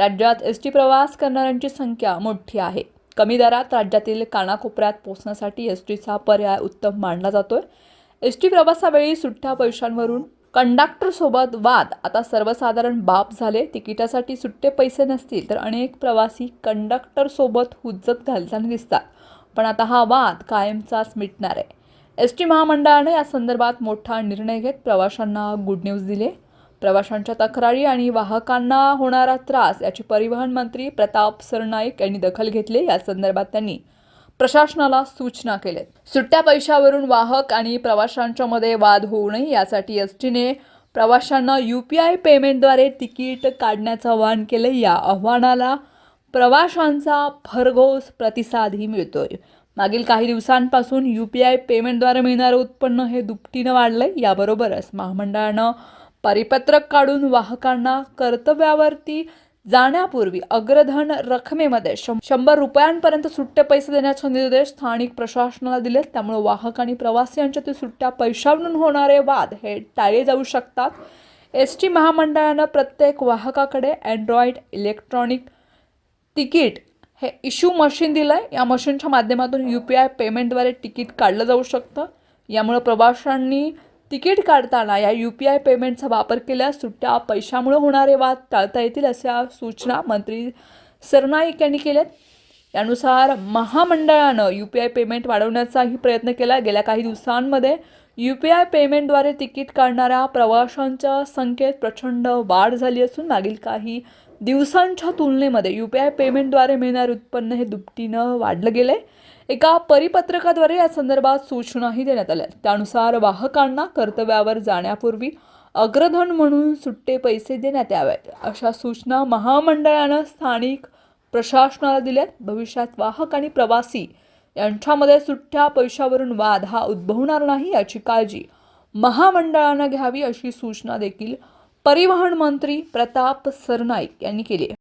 राज्यात S T प्रवास करणाऱ्यांची संख्या मोठी आहे. कमी दरात राज्यातील कानाकोपऱ्यात पोचण्यासाठी एस टीचा पर्याय उत्तम मानला जातोय. एस टी प्रवासावेळी सुट्ट्या पैशांवरून कंडक्टरसोबत वाद. आता सर्वसाधारण बाब झाले तिकिटासाठी सुट्टे पैसे नसतील तर अनेक प्रवासी कंडक्टरसोबत हुज्जत घालताना दिसतात. पण आता हा वाद कायमचाच मिटणार आहे. एस टी महामंडळाने या संदर्भात मोठा निर्णय घेत प्रवाशांना गुड न्यूज दिले. प्रवाशांच्या तक्रारी आणि वाहकांना होणारा त्रास याची परिवहन मंत्री प्रताप सरनाईक यांनी दखल घेतली. या संदर्भात त्यांनी प्रशासनाला सूचना केल्यात सुट्ट्या पैशावरून वाहक आणि प्रवाशांच्या मध्ये वाद होऊ नये यासाठी एस टीने प्रवाशांना यू पी आय पेमेंटद्वारे तिकीट काढण्याचं आवाहन केलं. या आव्हानाला प्रवाशांचा भरघोस प्रतिसादही मिळतोय. मागील काही दिवसांपासून यू पी आय पेमेंटद्वारे मिळणारं उत्पन्न हे दुपटीनं वाढलंय. याबरोबरच महामंडळानं परिपत्रक काढून वाहकांना कर्तव्यावरती जाण्यापूर्वी अग्रधन रकमेमध्ये शं- शंभर रुपयांपर्यंत सुट्टे पैसे देण्याचे निर्देश स्थानिक प्रशासनाला दिलेत. त्यामुळे वाहक आणि प्रवासी यांच्यातील सुट्ट्या पैशावरून होणारे वाद हे टाळले जाऊ शकतात. एस टी महामंडळानं प्रत्येक वाहकाकडे अँड्रॉइड इलेक्ट्रॉनिक तिकीट हे इश्यू मशीन दिलं आहे या मशीनच्या माध्यमातून यू पी आय पेमेंटद्वारे तिकीट काढलं जाऊ शकतं. यामुळं प्रवाशांनी तिकीट काढताना या यू पी आय पेमेंटचा वापर केल्यास सुट्ट्या पैशामुळे होणारे वाद टाळता येतील अशा सूचना मंत्री सरनाईक यांनी केल्यात. यानुसार महामंडळानं यू पी आय पेमेंट वाढवण्याचाही प्रयत्न केला. गेल्या काही दिवसांमध्ये यू पी आय पेमेंटद्वारे तिकीट काढणाऱ्या प्रवाशांच्या संख्येत प्रचंड वाढ झाली असून मागील काही दिवसांच्या तुलनेमध्ये यू पी आय पेमेंटद्वारे मिळणारे उत्पन्न हे दुपटीनं वाढलं गेलं आहे एका परिपत्रकाद्वारे या संदर्भात सूचनाही देण्यात आल्या. त्यानुसार वाहकांना कर्तव्यावर जाण्यापूर्वी अग्रधन म्हणून सुट्टे पैसे देण्यात यावेत. अशा सूचना महामंडळानं स्थानिक प्रशासनाला दिल्यात. भविष्यात वाहक आणि प्रवासी यांच्यामध्ये सुट्ट्या पैशावरून वाद हा उद्भवणार नाही याची काळजी महामंडळानं घ्यावी अशी सूचना देखील परिवहन मंत्री प्रताप सरनाईक यांनी केली आहे.